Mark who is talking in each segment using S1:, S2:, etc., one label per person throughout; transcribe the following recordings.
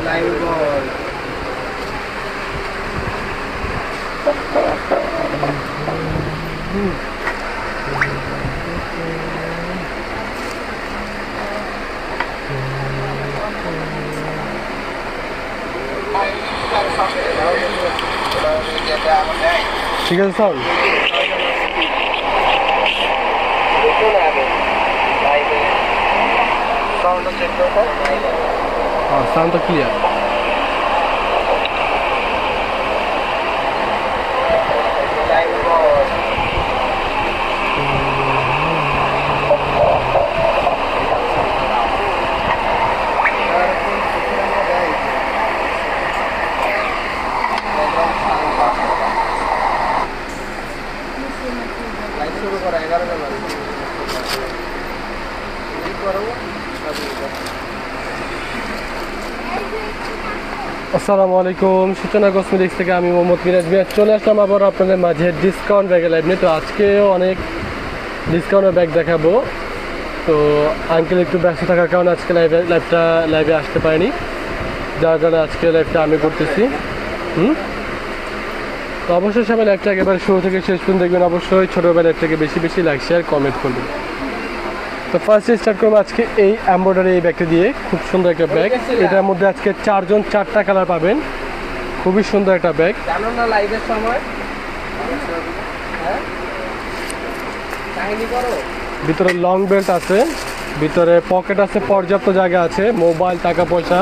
S1: তো।
S2: নাই গেল লাইভে বল
S1: ঠিক আছে সাউন্ড
S2: দেখতো না আগে লাইভে সাউন্ডটা চেক করো
S1: হ্যাঁ সাউন্ডটা ক্লিয়ার
S2: লাইভে বল লাইভ শুরু করা এগারো জন কি করো
S1: আসসালামু আলাইকুম, সূচনা কসমেটিক্স থেকে আমি মোহাম্মদ মিরাজ মিয়া চলে আসলাম আবার আপনাদের মাঝে ডিসকাউন্ট ব্যাগের লাইভ নিয়ে। তো আজকেও অনেক ডিসকাউন্টের ব্যাগ দেখাবো। তো আঙ্কেল একটু ব্যস্ত থাকার কারণে আজকে লাইভে লাইভটা লাইভে আসতে পারিনি। যার কারণে আজকে লাইভটা আমি করতেছি। হুম? তো অবশ্যই সবাই লাইভটা একেবারে শুরু থেকে শেষ পর্যন্ত দেখবেন। অবশ্যই ছোটোবেলার থেকে বেশি বেশি লাইক শেয়ার কমেন্ট করবেন। তো ফার্স্টে স্টার্ট করব আজকে এই এম্ব্রয়ডারি এই ব্যাগটা দিয়ে। খুব সুন্দর একটা ব্যাগ এটার মধ্যে আজকে চারজন চারটা কালার পাবেন। খুবই সুন্দর একটা ব্যাগ
S2: লাইভের সময়?
S1: ভিতরে লং বেল্ট আছে। ভিতরে পকেট আছে পর্যাপ্ত জায়গা আছে। মোবাইল টাকা পয়সা।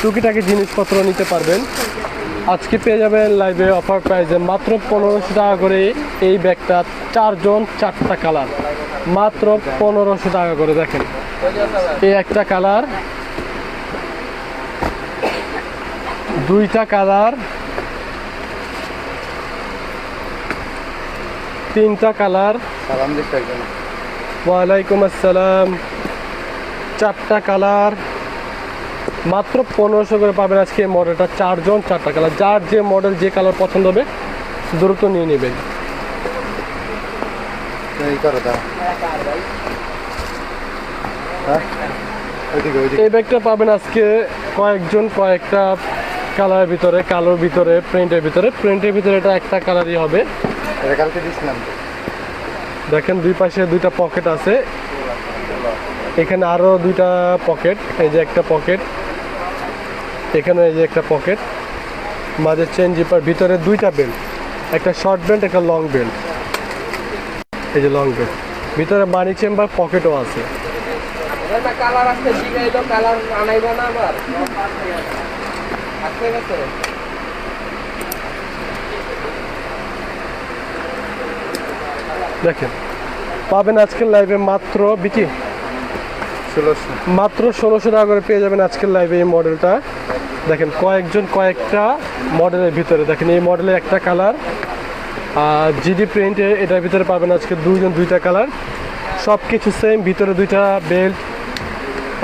S1: টুকিটাকি জিনিসপত্র নিতে পারবেন। আজকে পেয়ে যাবেন লাইভে অফার প্রাইসে মাত্র পনেরোশো টাকা করে এই ব্যাগটা চারজন চারটা কালার মাত্র পনেরোশো টাকা করে দেখেন। এই একটা কালার দুইটা কালার তিনটা কালার ওয়ালাইকুম আসসালাম। চারটা কালার মাত্র পনেরোশো করে পাবেন আজকে এই মডেলটা চারজন চারটা কালার যার যে মডেল যে কালার পছন্দ হবে দ্রুত নিয়ে নেবেন।
S2: এই
S1: ব্যাগটা পাবেন আজকে কয়েকজন কয়েকটা কালারের ভিতরে কালোর ভিতরে প্রিন্টের ভিতরে। প্রিন্টের ভিতরে এটা একটা কালারই হবে। দেখেন দুই পাশে দুইটা পকেট আছে। এখানে আরও দুইটা পকেট এই যে একটা পকেট এখানে এই যে একটা পকেট মাঝে চেন জিপার ভিতরে দুইটা বেল্ট একটা শর্ট বেল্ট একটা লং বেল্ট এই যে লং বেল্ট ভিতরে মানি চেম্বার পকেটও আছে। দেখেন পাবেন আজকের লাইভে মাত্র
S2: ষোলোশো।
S1: মাত্র ষোলোশো টাকা করে পেয়ে যাবেন আজকের লাইভে এই মডেলটা দেখেন কয়েকজন কয়েকটা মডেলের ভিতরে, দেখেন এই মডেলে একটা কালার, আর জিডি প্রিন্টে এটার ভিতরে পাবেন আজকে দুইজন দুইটা কালার। সব কিছু সেম ভিতরে দুইটা বেল্ট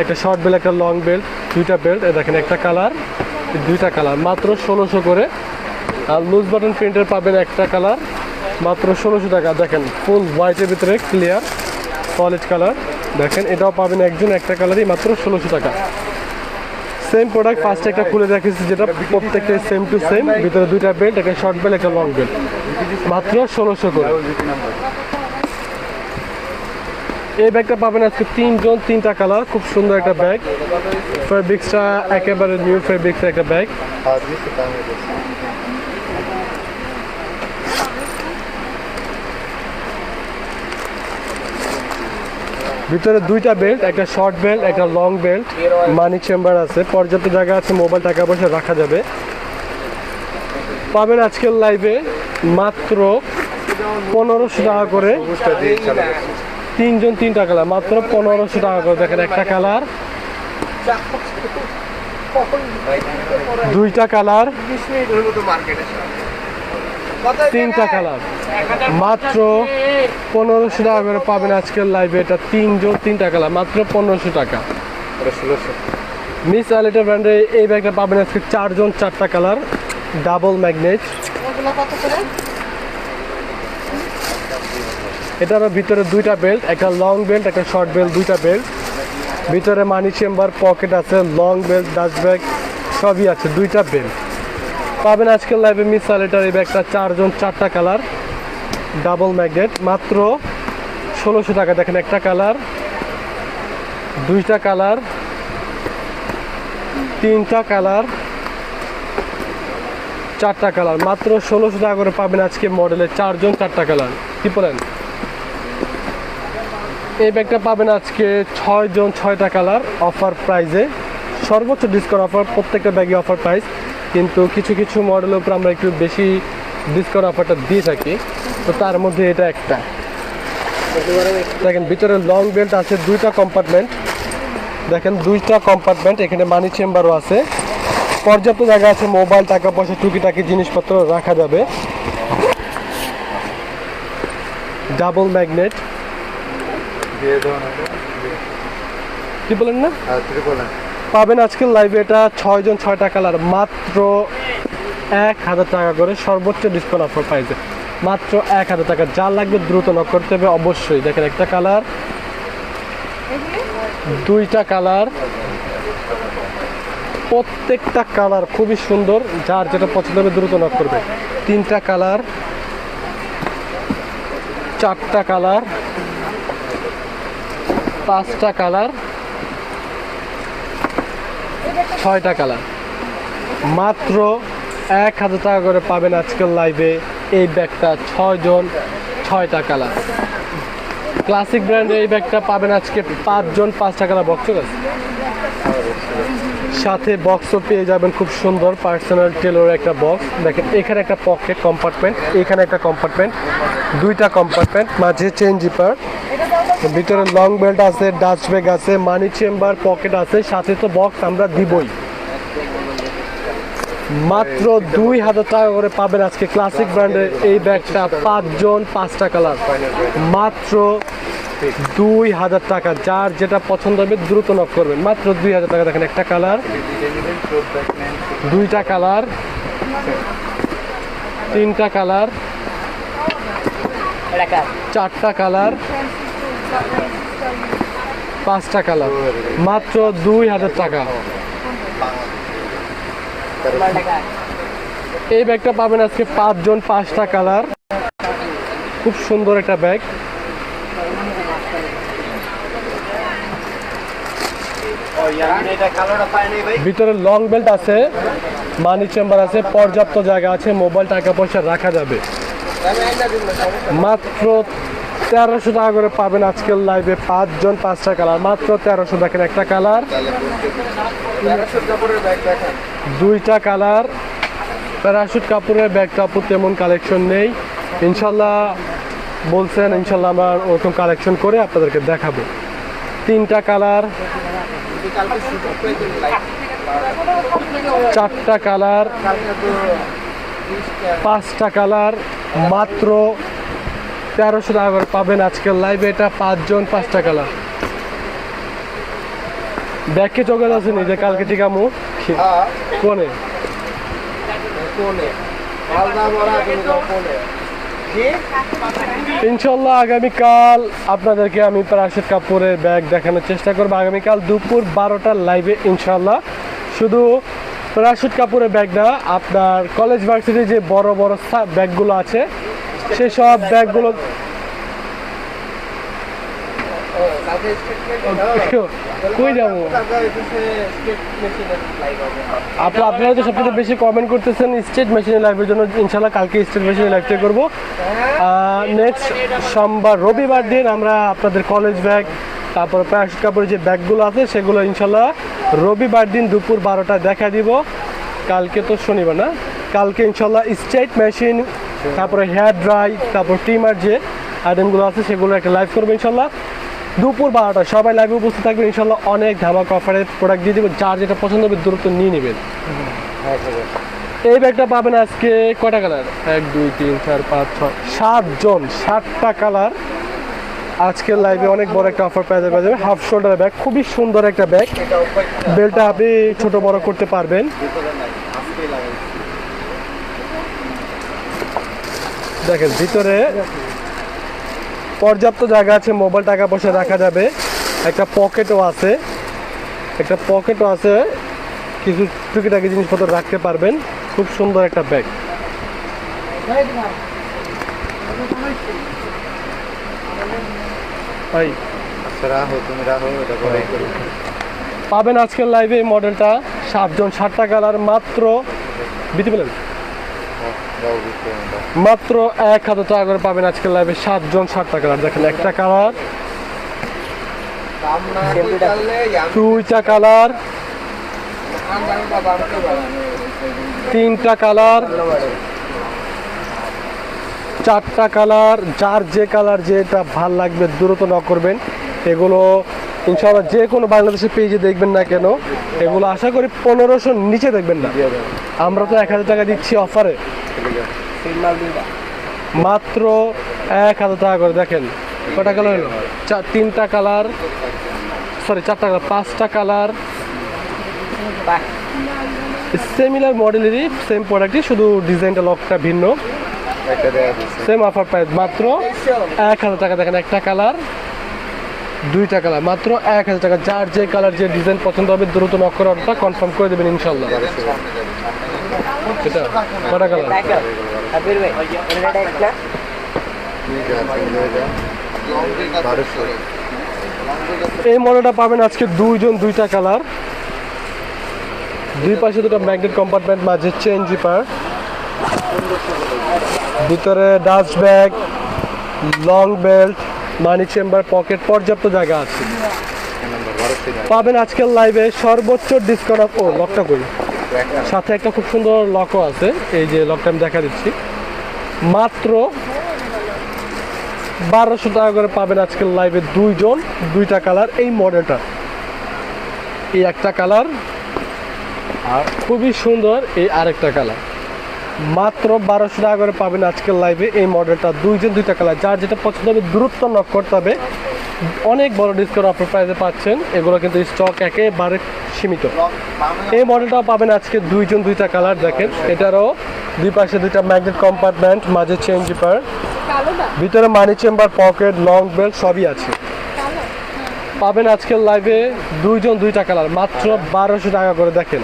S1: একটা শর্ট বেল্ট একটা লং বেল্ট দুইটা বেল্ট দেখেন একটা কালার দুইটা কালার, মাত্র ষোলোশো করে। আর লুজ বাটন প্রিন্টের পাবেন একটা কালার, মাত্র ষোলোশো টাকা। দেখেন ফুল হোয়াইটের ভিতরে ক্লিয়ার সলিড কালার দেখেন এটাও পাবেন একজন একটা কালারই, মাত্র ষোলোশো টাকা। সেম প্রোডাক্ট ফার্স্টে একটা খুলে দেখেছি যেটা প্রত্যেকটা সেম টু সেম ভিতরে দুইটা বেল্ট একটা শর্ট বেল্ট একটা লং বেল্ট মাত্র ষোলোশো করে। এই ব্যাগটা পাবেন আজকে তিনজন, তিনটা কালার, খুব সুন্দর একটা ব্যাগ। ফেব্রিক্সটা একেবারে নিউ ফেব্রিক্সের একটা ব্যাগ
S2: হ্যাঁ দিচ্ছি তার মধ্যে
S1: ভিতরে দুইটা বেল্ট একটা শর্ট বেল্ট একটা লং বেল্ট মানি চেম্বার আছে। পর্যাপ্ত জায়গা আছে মোবাইল টাকা পয়সা রাখা যাবে। পাবেন আজকের লাইভে মাত্র পনেরোশো টাকা করে তিনজন তিনটা কালার মাত্র পনেরোশো টাকা করে। দেখেন একটা কালার দুইটা কালার তিনটা কালার। মাত্র পনেরোশো টাকা করে পাবেন আজকের লাইভে এটা তিনজন তিনটা কালার মাত্র পনেরোশো টাকা। মিস আলিটা ব্র্যান্ডে এই ব্যাগটা পাবেন আজকে চারজন চারটা কালার। ডাবল ম্যাগনেট এটারও ভিতরে দুইটা বেল্ট একটা লং বেল্ট একটা শর্ট বেল্ট দুইটা বেল্ট ভিতরে মানি চেম্বার পকেট আছে লং বেল্ট ডাস্ট ব্যাগ সবই আছে দুইটা বেল্ট পাবেন আজকের লাইভে মিস আলিটার, এই ব্যাগটা চারজন, চারটা কালার ডাবল ম্যাগনেট মাত্র ষোলোশো টাকা। দেখেন একটা কালার দুইটা কালার তিনটা কালার চারটা কালার মাত্র ষোলোশো টাকা করে পাবেন আজকে মডেলের চারজন, চারটা কালার কি বলেন? এই ব্যাগটা পাবেন আজকে ছয় জন ছয়টা কালার অফার প্রাইজে সর্বোচ্চ ডিসকাউন্ট অফার প্রত্যেকটা ব্যাগে অফার প্রাইস কিন্তু কিছু কিছু মডেলের উপর আমরা একটু বেশি ডিসকাউন্ট অফারটা দিয়ে থাকি। তো তার মধ্যে এটা একটা। দেখেন ভিতরে লং বেল্ট আছে দুইটা কম্পার্টমেন্ট দেখেন দুইটা কম্পার্টমেন্ট এখানে মানি চেম্বারও আছে। পর্যাপ্ত জায়গা আছে মোবাইল টাকা পয়সা টুকিটাকি জিনিসপত্র রাখা যাবে। ডাবল ম্যাগনেট কি বলেন না? পাবেন আজকের লাইভে এটা ছয় জন ছয়টা কালার। মাত্র এক হাজার টাকা করে সর্বোচ্চ ডিসকাউন্ট অফার পাইছে মাত্র এক হাজার টাকা। যা লাগবে দ্রুত নক করতে হবে, অবশ্যই। দেখেন একটা কালার, দুইটা কালার। প্রত্যেকটা কালার খুবই সুন্দর। যার যেটা পছন্দ হবে দ্রুত নক করবে। তিনটা কালার, চারটা কালার, পাঁচটা কালার। ছয়টা কালার। মাত্র এক হাজার টাকা করে পাবেন আজকের লাইভে এই ব্যাগটা। ছয় জন ছয়টা কালার। ক্লাসিক ব্র্যান্ডের এই ব্যাগটা পাবেন আজকে পাঁচজন, পাঁচটা কালার বক্স আছে সাথে বক্সও পেয়ে যাবেন খুব সুন্দর পার্সোনাল টেলোর একটা বক্স দেখেন, এখানে একটা পকেট কম্পার্টমেন্ট এখানে একটা কম্পার্টমেন্ট দুইটা কম্পার্টমেন্ট মাঝে চেন জিপার ভিতরে লং বেল্ট আছে ডাস্ট ব্যাগ আছে মানি চেম্বার পকেট আছে, সাথে তো বক্স আমরা দিবই। মাত্র দুই হাজার টাকা করে পাবেন আজকে ক্লাসিক ব্র্যান্ডের এই ব্যাগটা, পাঁচজন, পাঁচটা কালার মাত্র দুই হাজার টাকা, যার যেটা পছন্দ হবে দ্রুত নক করবেন। মাত্র দুই হাজার টাকা দেখেন একটা কালার দুইটা কালার তিনটা কালার চারটা কালার পাঁচটা কালার। মাত্র দুই হাজার টাকা। এই ব্যাগটা পাবেন আজকে পাঁচজন, পাঁচটা কালার। খুব সুন্দর একটা ব্যাগ। ভিতরে লং বেল্ট আছে মানি চেম্বার আছে, পর্যাপ্ত জায়গা আছে মোবাইল টাকা পয়সা রাখা যাবে। মাত্র তেরোশো টাকা করে পাবেন আজকের লাইভে পাঁচজন পাঁচটা কালার মাত্র তেরোশো দেখেন একটা কালার দুইটা কালার প্যারাশুট কাপড়ের ব্যাগ কাপড় তেমন কালেকশন নেই। ইনশাল্লাহ বলছেন, ইনশাল্লাহ আমার ওরকম কালেকশন করে আপনাদেরকে দেখাবো। তিনটা কালার চারটা কালার পাঁচটা কালার মাত্র তেরোশো টাকা করে পাবেন আজকের লাইভে এটা পাঁচজন পাঁচটা কালার ব্যাগকে চোখে আছে নি যে কালকে টিকামু কোনে? ইনশাল্লাহ আগামীকাল আপনাদেরকে আমি প্রাশিদ কাপুরের ব্যাগ দেখানোর চেষ্টা করব। আগামীকাল দুপুর বারোটার লাইভে ইনশাল্লাহ শুধু প্রাশিদ কাপুরের ব্যাগটা আপনার কলেজ ভার্সিটির যে বড় বড় ব্যাগগুলো আছে সেই সব ব্যাগগুলো কই যাব? আপনার আপনারা তো বেশি কমেন্ট করতেছেন স্টেট মেশিনে লাইভের জন্য। ইনশাল্লাহ কালকে স্টেট মেশিনে লাইভটা করব। নেক্সট সোমবার রবিবার দিন আমরা আপনাদের কলেজ ব্যাগ তারপর প্যারাশুট কাপড়ের যে ব্যাগগুলো আছে সেগুলো ইনশাল্লাহ রবিবার দিন দুপুর বারোটা দেখা দিব। কালকে তো শনিবার না? কালকে ইনশাল্লাহ স্টেট মেশিন তারপরে হেয়ার ড্রাই তারপর টিমার যে আইটেমগুলো আছে সেগুলো একটা লাইভ করব ইনশাল্লাহ। দুপুর বারোটা সবাই লাইভে উপস্থিত থাকবেন ইনশাল্লাহ অনেক ধামাক অফারে প্রোডাক্ট দিয়ে দেবো যার যেটা পছন্দ হবে দূরত্ব নিয়ে নেবেন। এই ব্যাগটা পাবেন আজকে কয়টা কালার এক দুই তিন চার পাঁচ ছয়। সাতজন সাতটা কালার আজকের লাইভে অনেক বড় একটা অফার পেয়ে যাবে হাফ শোল্ডার ব্যাগ খুবই সুন্দর একটা ব্যাগ বেলটা আপনি ছোট বড় করতে পারবেন। দেখেন ভিতরে পর্যাপ্ত জায়গা আছে মোবাইল টাকা পয়সা রাখা যাবে। একটা পকেটও আছে। একটা পকেটও আছে কিছু টুকিটাকি জিনিসপত্র রাখতে পারবেন। খুব সুন্দর একটা ব্যাগ।
S3: আচ্ছা করে।
S1: পাবেন আজকের লাইভে এই মডেলটা সাতজন ষাটটা কালার মাত্র দিতে বলেন
S3: যাও বুঝতে
S1: মাত্র এক হাজার টাকা করে পাবেন আজকের লাইভে সাতজন ষাটটা কালার দেখেন একটা কালার দুইটা কালার তিনটা কালার চারটা কালার যার যে কালার যেটা ভালো লাগবে দ্রুত ন করবেন। এগুলো ইনশাআল্লাহ যে কোনো বাংলাদেশে পেজে দেখবেন না কেন এগুলো আশা করি পনেরোশো নিচে দেখবেন না। আমরা তো এক হাজার টাকা দিচ্ছি অফারে। মাত্র এক হাজার টাকা করে দেখেন কটা কালার হলো? চার তিনটা কালার সরি চারটা কালার পাঁচটা কালার সিমিলার মডেলেরই সেম প্রোডাক্টই শুধু ডিজাইনটা লকটা ভিন্ন। সেম অফার প্রাইস মাত্র এক হাজার টাকা দেখেন একটা কালার দুইটা কালার মাত্র এক হাজার টাকা। যার যে কালার যে ডিজাইন পছন্দ হবে, দ্রুত নক করে অর্ডারটা কনফার্ম করে দেবেন ইনশাল্লাহ। কটা কালার এই মডেলটা পাবেন আজকে দুইজন দুইটা কালার দুই পাশে দুটো ম্যাগনেট কম্পার্টমেন্ট মাঝে চেন জিপার ভিতরে dust bag long belt money chamber pocket পর্যাপ্ত জায়গা আছে। পাবেন আজকের লাইভে সর্বোচ্চ ডিসকাউন্ট ও লকটা করি। সাথে একটা খুব সুন্দর লকও আছে, এই যে লকটা আমি দেখা দিচ্ছি। মাত্র বারোশো টাকা করে পাবেন আজকের লাইভে দুইজন, দুইটা কালার এই মডেলটা এই একটা কালার আর খুবই সুন্দর এই আরেকটা কালার মাত্র বারোশো টাকা করে পাবেন আজকের লাইভে এই মডেলটা দুইজন দুইটা কালার যার যেটা পছন্দ হবে দ্রুত নক করতে হবে। অনেক বড় ডিসকাউন্ট অফার প্রাইসে পাচ্ছেন। এগুলো কিন্তু স্টক একেবারে সীমিত। এই মডেলটাও পাবেন আজকে দুইজন দুইটা কালার দেখেন। এটারও দুই পাশে দুইটা ম্যাগনেট কম্পার্টমেন্ট মাঝে চেন জিপার ভিতরে money chamber pocket long belt সবই আছে। পাবেন আজকের লাইভে দুইজন দুইটা কালার মাত্র বারোশো টাকা করে দেখেন।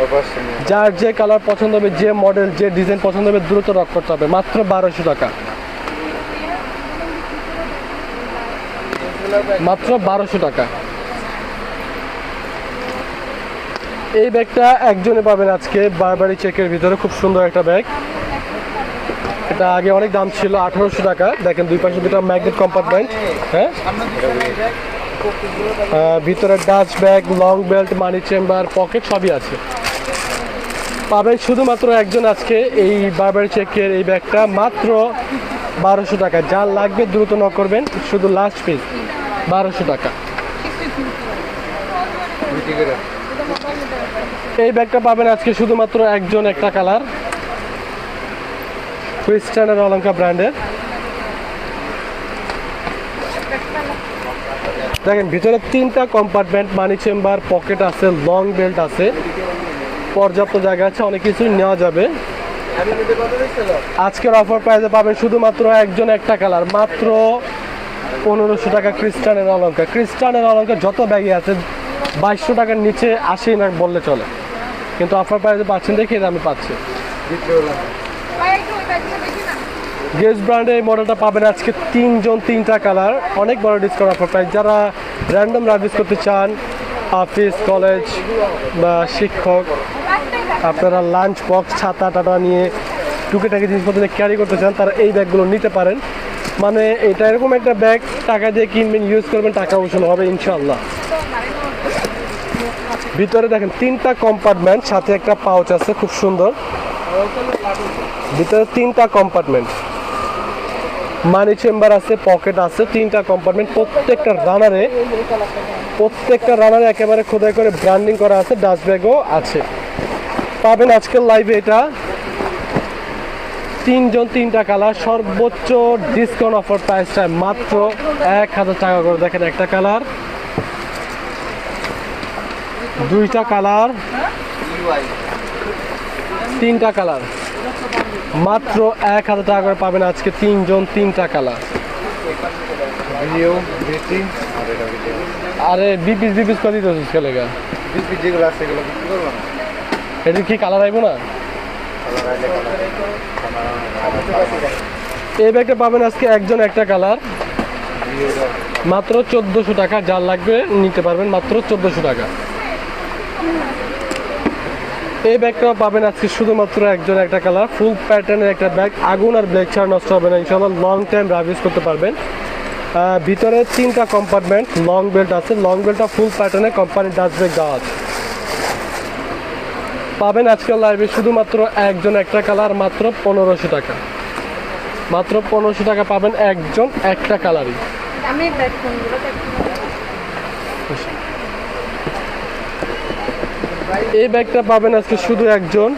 S1: যার যে কালার পছন্দ হবে, যে মডেল যে ডিজাইন পছন্দ হবে, দ্রুত রক করতে হবে, মাত্র বারোশো টাকা। মাত্র বারোশো টাকা। এই ব্যাগটা একজনে পাবেন আজকে বারবারি চেকের ভিতরে, খুব সুন্দর একটা ব্যাগ। এটা আগে অনেক দাম ছিল, আঠারোশো টাকা। দেখেন দুই পাশে দুটো ম্যাগনেট কম্পার্টমেন্ট হ্যাঁ? ভিতরে dust bag, long belt, money chamber, pocket সবই আছে। পাবেন শুধুমাত্র একজন আজকে এই বারবারি চেকের এই ব্যাগটা, মাত্র বারোশো টাকা। যা লাগবে দ্রুত ন করবেন, শুধু লাস্ট পিস বারোশো টাকা। এই ব্যাগটা পাবেন আজকে শুধুমাত্র একজন একটা কালার ক্রিস্টানের অলঙ্কা ব্র্যান্ডের দেখেন, ভিতরে তিনটা কম্পার্টমেন্ট মানি চেম্বার পকেট আছে লং বেল্ট আছে। পর্যাপ্ত জায়গা আছে, অনেক কিছু নেওয়া যাবে। আজকের অফার প্রাইসে পাবেন শুধুমাত্র একজন একটা কালার মাত্র পনেরোশো টাকা ক্রিস্টানের অলঙ্কার ক্রিস্টানের অলঙ্কার যত ব্যাগে আছে, বাইশশো টাকার নিচে আসেই না বললে চলে। কিন্তু অফার প্রাইসে পাচ্ছেন দেখে আমি পাচ্ছি। গেস ব্র্যান্ডে এই মডেলটা পাবেন আজকে তিনজন, তিনটা কালার। অনেক বড় ডিসকাউন্ট অফার প্রাইস যারা র্যান্ডম সার্ভিস করতে চান অফিস কলেজ বা শিক্ষক, আপনারা লাঞ্চ বক্স ছাতা টাটা নিয়ে টুকে টুকিটাকি জিনিসপত্র ক্যারি করতে চান, তারা এই ব্যাগগুলো নিতে পারেন। মানে এটা এরকম একটা ব্যাগ টাকা দিয়ে কিনবেন ইউজ করবেন, টাকা উসুল হবে ইনশাল্লাহ ভিতরে দেখেন তিনটা কম্পার্টমেন্ট সাথে একটা পাউচ আছে, খুব সুন্দর। ভিতরে তিনটা কম্পার্টমেন্ট মানি চেম্বার আছে পকেট আছে, তিনটা কম্পার্টমেন্ট প্রত্যেকটা রানারে প্রত্যেকটা রানারে একেবারে খোদাই করে ব্র্যান্ডিং করা আছে ডাস্ট ব্যাগও আছে। পাবেন আজকের লাইভে এটা। তিনজন, তিনটা কালার সর্বোচ্চ ডিসকাউন্ট অফার প্রাইসটা মাত্র এক হাজার টাকা করে। দেখেন একটা কালার দুইটা কালার তিনটা কালার মাত্র এক হাজার টাকা করে পাবেন আজকে তিনজন তিনটা কালার।
S3: ভিডিও বিটি আর
S1: বিপিস বিপিস করে দিতে হচ্ছে লেগা
S3: বিপি যেগুলো আছে এগুলো বিক্রি করব না?
S1: এটা কি কালার আইবো না? এই ব্যাগটা পাবেন আজকে একজন একটা কালার। মাত্র চোদ্দোশো টাকা যার লাগবে নিতে পারবেন মাত্র চোদ্দোশো টাকা। এই ব্যাগটাও পাবেন আজকে শুধুমাত্র একজন একটা কালার ফুল প্যাটার্নের একটা ব্যাগ। আগুন আর ব্লেক ছাড়া নষ্ট হবে না ইনশাল্লাহ লং টাইম রাভিউজ করতে পারবেন। ভিতরে তিনটা কম্পার্টমেন্ট লং বেল্ট আছে। লং বেল্টটা ফুল প্যাটার্নের কোম্পানির ডাস্ট ব্যাগ দেওয়া আছে। পাবেন আজকাল লাইভে শুধুমাত্র একজন একটা কালার, মাত্র পনেরোশো টাকা। মাত্র পনেরোশো টাকা পাবেন একজন একটা কালারই। এই ব্যাগটা পাবেন আজকে শুধু একজন।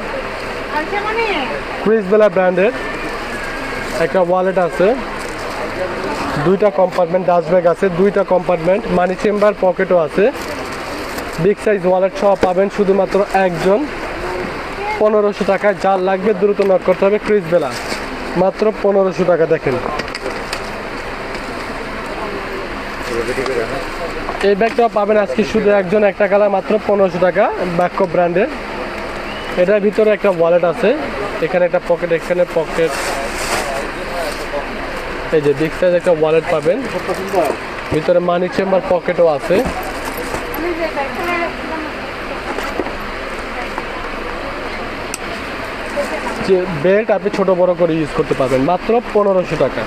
S1: ক্রিসবেলা ব্র্যান্ডের একটা ওয়ালেট আছে। দুইটা কম্পার্টমেন্ট ডাস্ট ব্যাগ আছে, দুইটা কম্পার্টমেন্ট মানি চেম্বার পকেটও আছে। বিগ সাইজ ওয়ালেট সহ পাবেন শুধুমাত্র একজন। পনেরোশো টাকা যা লাগবে দ্রুত নক করতে হবে ক্রিসবেলা মাত্র পনেরোশো টাকা দেখেন। এই ব্যাগটা পাবেন আজকে শুধু একজন, একটা কালার মাত্র পনেরোশো টাকা, বাক্য ব্র্যান্ডের। এটার ভিতরে একটা ওয়ালেট আছে, এখানে একটা পকেট এখানে পকেট এই যে সাইজ একটা ওয়ালেট পাবেন, ভিতরে মানি চেম্বার পকেটও আছে।
S4: যে
S1: বেল্ট আপনি ছোট বড় করে ইউজ করতে পারবেন, মাত্র পনেরোশো টাকা।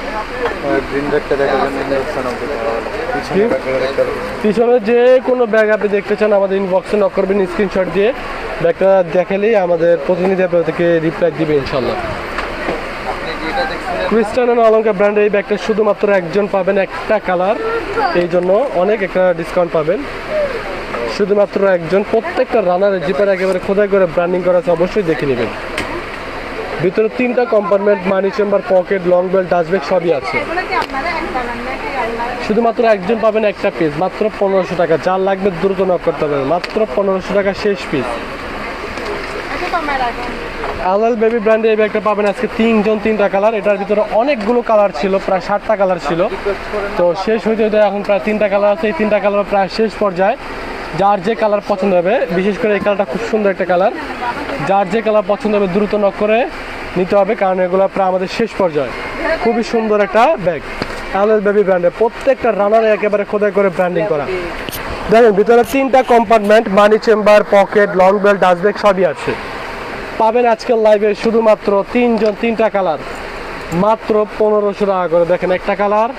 S3: পিছনে
S1: যে কোনো ব্যাগ আপনি দেখতে চান, আমাদের ইনবক্সে নক করবেন স্ক্রিনশট দিয়ে। ব্যাগটা দেখালেই আমাদের প্রতিনিধি আপনার থেকে রিপ্লাই দিবে ইনশাল্লাহ ক্রিস্টান অলঙ্কার ব্র্যান্ডের এই ব্যাগটা শুধুমাত্র একজন পাবেন একটা কালার এই জন্য অনেক একটা ডিসকাউন্ট পাবেন। শুধুমাত্র একজন, প্রত্যেকটা রানারের জিপার একেবারে খোদাই করে ব্র্যান্ডিং করা আছে, অবশ্যই দেখে নেবেন। ভিতরে তিনটা compartment money chamber pocket long belt dust bag সবই আছে। শুধুমাত্র একজন পাবেন একটা পিস মাত্র পনেরোশো টাকা। যার লাগবে দ্রুত নক করতে হবে। মাত্র পনেরোশো টাকা শেষ পিস আলাল বেবি ব্র্যান্ডে এই ব্যাগটা পাবেন আজকে তিনজন, তিনটা কালার এটার ভিতরে অনেকগুলো কালার ছিল, প্রায় ষাটটা কালার ছিল। তো শেষ হইতে হইতে এখন প্রায় তিনটা কালার আছে, এই তিনটা কালার প্রায় শেষ পর্যায়ে। যার যে কালার পছন্দ হবে, বিশেষ করে এই কালারটা খুব সুন্দর একটা কালার যার যে কালার পছন্দ হবে, দ্রুত নক করে নিতে হবে, কারণ এগুলো প্রায় আমাদের শেষ পর্যায়ে। খুবই সুন্দর একটা ব্যাগ। আলাল বেবি ব্র্যান্ডে প্রত্যেকটা রানারে একেবারে খোদাই করে ব্র্যান্ডিং করা। দেখেন, ভিতরে তিনটা compartment money chamber pocket long belt dust bag সবই আছে। পাবেন আজকের লাইভে শুধুমাত্র তিনজন, তিনটা কালার মাত্র পনেরোশো টাকা করে। দেখেন, একটা কালার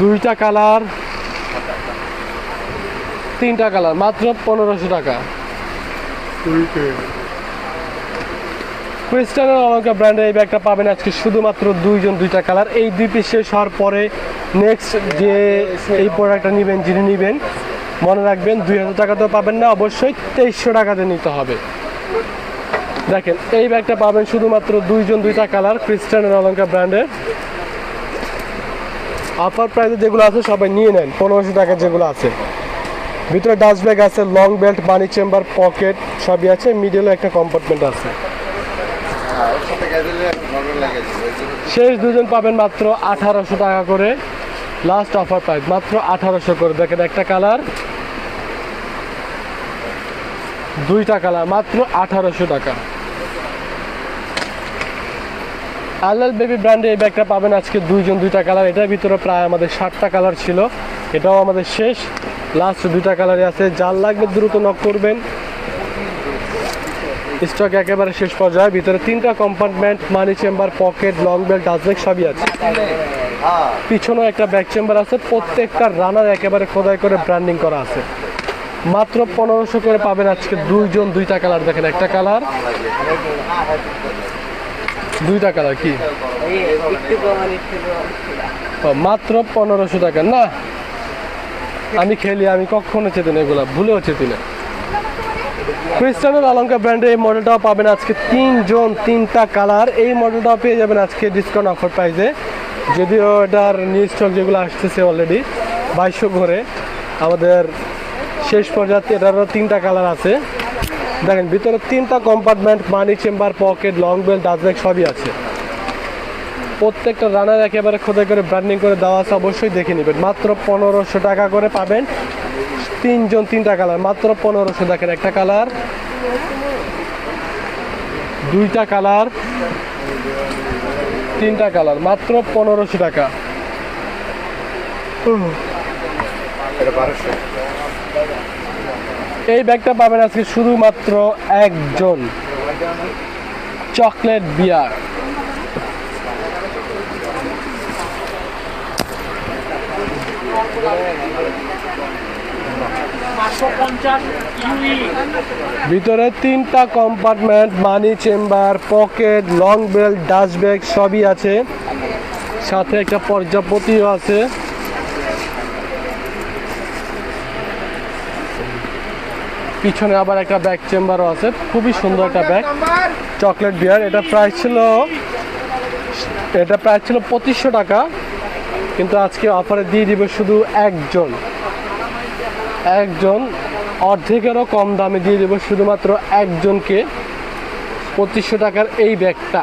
S1: দুইটা কালার তিনটা কালার মাত্র পনেরোশো টাকা। ক্রিস্টানের অলঙ্কার ব্র্যান্ডের এই ব্যাগটা পাবেন আজকে শুধুমাত্র দুইজন, দুইটা কালার এই দুই পিস শেষ হওয়ার পরে নেক্সট যে এই প্রোডাক্টটা নেবেন, যিনি নেবেন, মনে রাখবেন দুই হাজার তো পাবেন না, অবশ্যই তেইশশো টাকাতে নিতে হবে। দেখেন, এই ব্যাগটা পাবেন শুধুমাত্র দুইজন, দুইটা কালার ক্রিস্টানের অলঙ্কার ব্র্যান্ডের অফার প্রাইসে যেগুলো আছে সবাই নিয়ে নেন, পনেরোশো টাকা যেগুলো আছে। ভিতরে ডাস্ট ব্যাগ আছে long belt money chamber pocket সবই আছে মিডিলে একটা কম্পার্টমেন্ট আছে
S3: হ্যাঁ ওর সাথে গেলে নজর লাগে
S1: শেষ দুজন পাবেন মাত্র আঠারোশো টাকা করে। লাস্ট অফার প্রাইস মাত্র আঠারোশো করে। দেখেন একটা কালার দুইটা কালার মাত্র আঠারোশো টাকা। আল্লাল বেবি ব্র্যান্ডে এই ব্যাগটা পাবেন আজকে দুইজন, দুইটা কালার এটার ভিতরে প্রায় আমাদের ষাটটা কালার ছিল। এটাও আমাদের শেষ। লাস্ট দুইটা কালারই আছে। যার লাগবে দ্রুত নক করবেন। স্টক একেবারে শেষ পর্যায়ে। ভিতরে তিনটা compartment money chamber pocket long belt dust bag সবই আছে। পিছনেও একটা ব্যাক চেম্বার আছে। প্রত্যেকটা রানার একেবারে খোদাই করে ব্র্যান্ডিং করা আছে। মাত্র পনেরোশো করে পাবেন আজকে দুইজন, দুইটা কালার দেখেন। একটা কালার দুইটা কালার কি? মাত্র পনেরোশো টাকা। না, আমি খেলি, আমি কখনো চেতি না এগুলা, ভুলেও চেতি না। ক্রিস্টানের অলঙ্কার ব্র্যান্ডের এই মডেলটাও পাবেন আজকে তিনজন, তিনটা কালার এই মডেলটাও পেয়ে যাবেন আজকে ডিসকাউন্ট অফার প্রাইসে যদিও এটার নিউ স্টক যেগুলো আসতেছে অলরেডি বাইশশো করে। আমাদের শেষ পর্যায়ে এটারও তিনটা কালার আছে। দেখেন, ভিতরে তিনটা compartment money chamber pocket long belt dust bag সবই আছে। প্রত্যেকটা রানার একেবারে খোদাই করে ব্র্যান্ডিং করে দেওয়া আছে, অবশ্যই দেখে নেবেন। মাত্র পনেরোশো টাকা করে পাবেন। তিনজন তিনটা কালার মাত্র পনেরোশো দেখেন একটা কালার দুইটা কালার তিনটা কালার মাত্র পনেরোশো টাকা। এই ব্যাগটা পাবেন আজকে শুধুমাত্র একজন। Chocolate beer. ভিতরে তিনটা compartment money chamber pocket long belt dust bag সবই আছে। সাথে একটা পর্যাপতিও আছে। পিছনে আবার একটা ব্যাগ চেম্বারও আছে। খুবই সুন্দর একটা ব্যাগ চকলেট বিয়ার এটা প্রাইস ছিল, এটা প্রাইস ছিল পঁচিশশো টাকা। কিন্তু আজকে অফারে দিয়ে দিবে শুধু একজন। একজন অর্ধেকেরও কম দামে দিয়ে দেবো শুধুমাত্র একজনকে পঁচিশশো টাকার এই ব্যাগটা।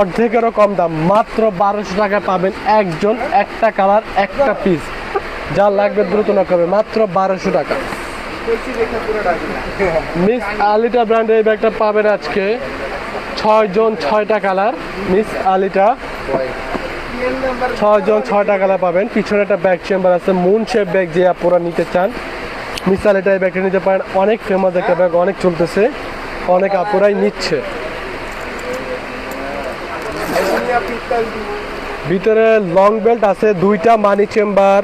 S1: অর্ধেকেরও কম দাম, মাত্র বারোশো টাকা পাবেন একজন, একটা কালার, একটা পিস যা লাগবে দ্রুত না করবে মাত্র বারোশো টাকা। মিস আলিটা ব্র্যান্ডের এই ব্যাগটা পাবেন আজকে। ছয়জন, ছয়টা কালার, মিস আলিটা। ছয় জন ছয়টা পাবেন। পিছনে একটা ব্যাগ চেম্বার আছে মুন শেপ ব্যাগ যে আপনারা নিতে চান। মিসাল এটা ব্যাগটা নিতে পারেন। অনেক ফেমাস একটা ব্যাগ অনেক চলতেছে। অনেক আপুরাই নিচ্ছে। ভিতরে লং বেল্ট আছে, দুইটা মানি চেম্বার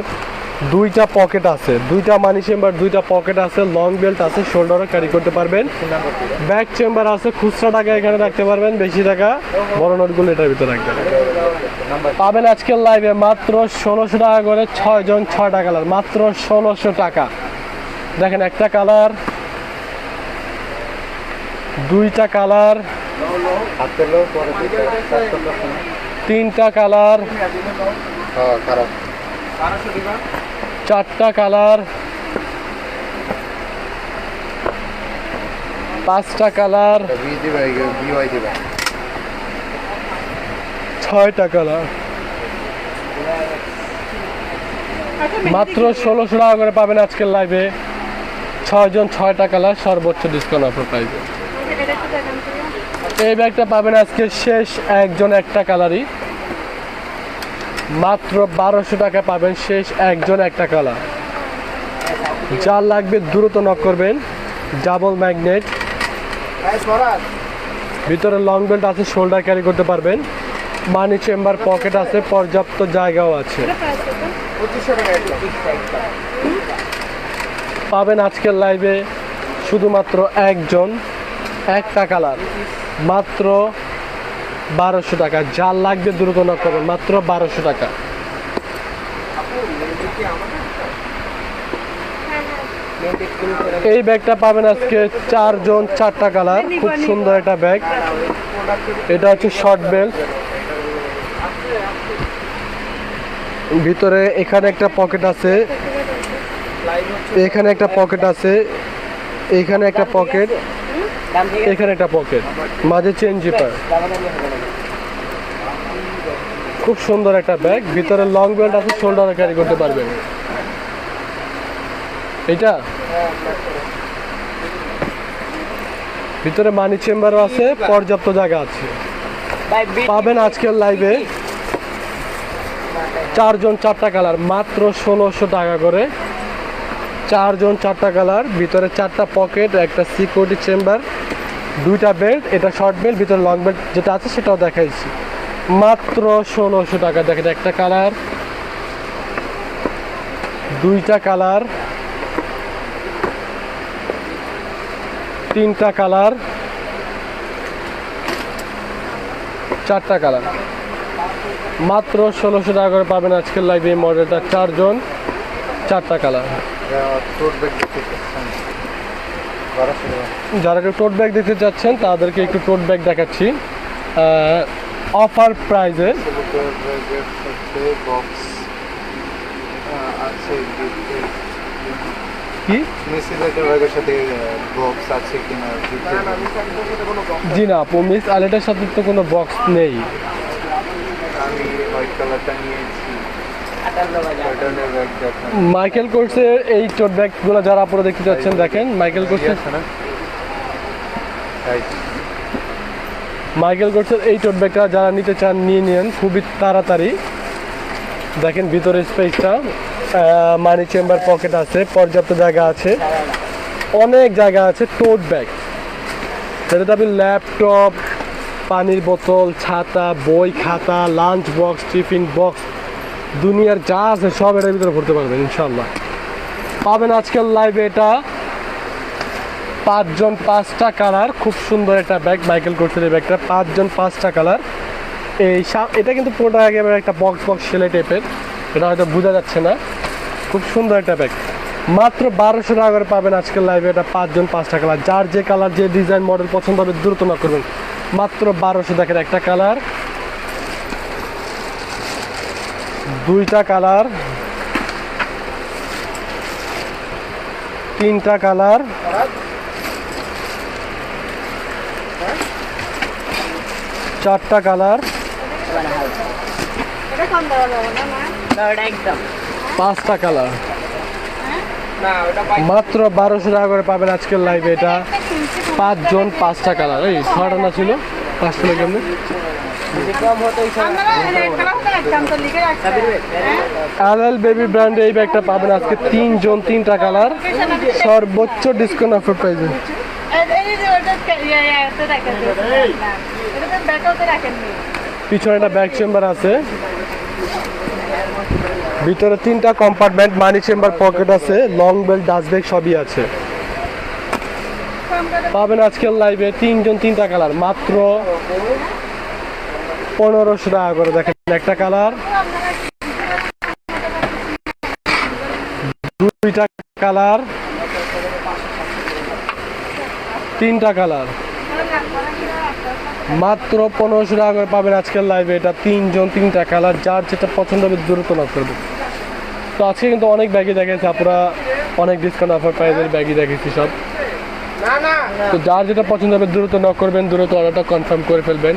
S1: দুইটা পকেট আছে। দুইটা মানি চেম্বার দুইটা পকেট আছে লং বেল্ট আছে শোল্ডারও ক্যারি করতে পারবেন। ব্যাক চেম্বার আছে, খুচরা টাকা এখানে রাখতে পারবেন, বেশি টাকা। বড় নোটগুলো এটার ভিতরে রাখবেন। পাবেন আজকের লাইভে মাত্র ষোলোশো টাকা করে ছয় জন ছয়টা কালার মাত্র ষোলোশো টাকা। দেখেন একটা কালার দুইটা কালার। তিনটা কালার চারটা কালার। পাঁচটা কালার। ছয়টা কালার। মাত্র ষোলোশো টাকা করে পাবেন আজকের লাইভে ছয়জন ছয়টা কালার, সর্বোচ্চ ডিসকাউন্ট অফার পাইবে। এই ব্যাগটা পাবেন আজকে শেষ একজন একটা কালারই। মাত্র বারোশো টাকা পাবেন শেষ একজন একটা কালার। যা লাগবে দ্রুত নক করবেন। ডাবল ম্যাগনেট ভিতরে লং বেল্ট আছে শোল্ডার ক্যারি করতে পারবেন। মানি চেম্বার পকেট আছে, পর্যাপ্ত জায়গাও আছে? পাবেন আজকের লাইভে শুধুমাত্র একজন, একটা কালার। মাত্র বারোশো টাকা। যার লাগবে নক করবেন মাত্র বারোশো টাকা। এই ব্যাগটা পাবেন আজকে চারজন, চারটা কালার। খুব সুন্দর একটা ব্যাগ। এটা হচ্ছে শর্ট বেল্ট। ভিতরে এখানে একটা পকেট আছে। এখানে একটা পকেট আছে। এখানে একটা পকেট। এখানে একটা পকেট মাঝে চেন জিপার খুব সুন্দর একটা ব্যাগ ভিতরে লং বেল্ট আছে শোল্ডারে ক্যারি করতে পারবেন। এটা ভিতরে মানি চেম্বারও আছে, পর্যাপ্ত জায়গা আছে। পাবেন আজকের লাইভে চারজন, চারটা কালার মাত্র ষোলোশো টাকা করে। চারজন চারটা কালার, ভিতরে চারটা পকেট, একটা সিকিউরিটি চেম্বার দুইটা বেল্ট এটা শর্ট বেল্ট ভিতরে লং বেল্ট যেটা আছে সেটাও দেখাইছি। মাত্র ষোলোশো টাকা, দেখেন একটা কালার, দুইটা কালার, তিনটা কালার, চারটা কালার। মাত্র ষোলোশো টাকা করে পাবেন আজকের লাইভে এই মডেলটা চারজন, চারটা কালার। যারা একটু টোট ব্যাগ দিতে চাচ্ছেন তাদেরকে একটু টোট ব্যাগ দেখাচ্ছি। অফার প্রাইজে কি?
S2: না
S1: জি না মিস আলেটার সাথে তো কোনো বক্স নেই।
S3: আমি হোয়াইট কালারটা নিয়েছি।
S1: মাইকেল কোর্সের এই টোট ব্যাগগুলো যারা আপনারা দেখতে চাচ্ছেন দেখেন মাইকেল কোর্সের মাইকেল কোর্সের এই টোট ব্যাগটা যারা নিতে চান নিয়ে নিন খুবই তাড়াতাড়ি। দেখেন ভিতরে স্পেসটা মানি চেম্বার পকেট আছে পর্যাপ্ত জায়গা আছে। অনেক জায়গা আছে টোট ব্যাগ যেটাতে আপনি ল্যাপটপ পানির বোতল ছাতা বই খাতা লাঞ্চ বক্স টিফিন বক্স দুনিয়ার যা আছে সব এটার ভিতরে ভরতে পারবেন ইনশাল্লাহ পাবেন আজকাল লাইভে এটা পাঁচজন পাঁচটা কালার, খুব সুন্দর একটা ব্যাগ মাইকেল কোর্সের এই ব্যাগটা পাঁচজন পাঁচটা কালার। এই এটা কিন্তু পুরোটা একেবারে একটা বক্স বক্স সেলে টাইপের এটা হয়তো বোঝা যাচ্ছে না। খুব সুন্দর একটা ব্যাগ মাত্র বারোশো টাকা করে পাবেন আজকের লাইভে এটা পাঁচজন পাঁচটা কালার। যার যে কালার, যে ডিজাইন মডেল পছন্দ হবে দ্রুত না করবেন। মাত্র বারোশো দেখেন একটা কালার। দুইটা কালার তিনটা কালার। চারটা কালার। পাঁচটা কালার।
S2: বাইক
S1: মাত্র বারোশো টাকা করে পাবেন আজকের লাইভে এটা। পাঁচজন পাঁচটা কালার। এই ছটা না ছিল? পাঁচটা কেমনি? এল বেবি ব্র্যান্ডে এই ব্যাগটা পাবেন আজকে তিনজন, তিনটা কালার সর্বোচ্চ ডিসকাউন্ট অফার
S4: রাখেন
S1: পিছনে একটা ব্যাগ চেম্বার আছে। ভিতরে তিনটা কম্পার্টমেন্ট মানি চেম্বার পকেট আছে। লং বেল্ট ডাস্ট ব্যাগ সবই আছে। পাবেন আজকের লাইভে তিনজন, তিনটা কালার মাত্র পনেরোশো টাকা করে দেখেন একটা কালার। দুইটা কালার। তিনটা কালার। মাত্র পনেরোশো টাকা করে পাবেন আজকের লাইভে এটা তিনজন তিনটা কালার যার যেটা পছন্দ হবে দ্রুত না করবে তো আজকে কিন্তু অনেক ব্যাগই দেখেছি আপনারা অনেক ডিসকাউন্ট অফার প্রাইজের ব্যাগই দেখেছি সব। তো যার যেটা পছন্দ হবে দ্রুত নক করবেন দ্রুত অর্ডারটা কনফার্ম করে ফেলবেন।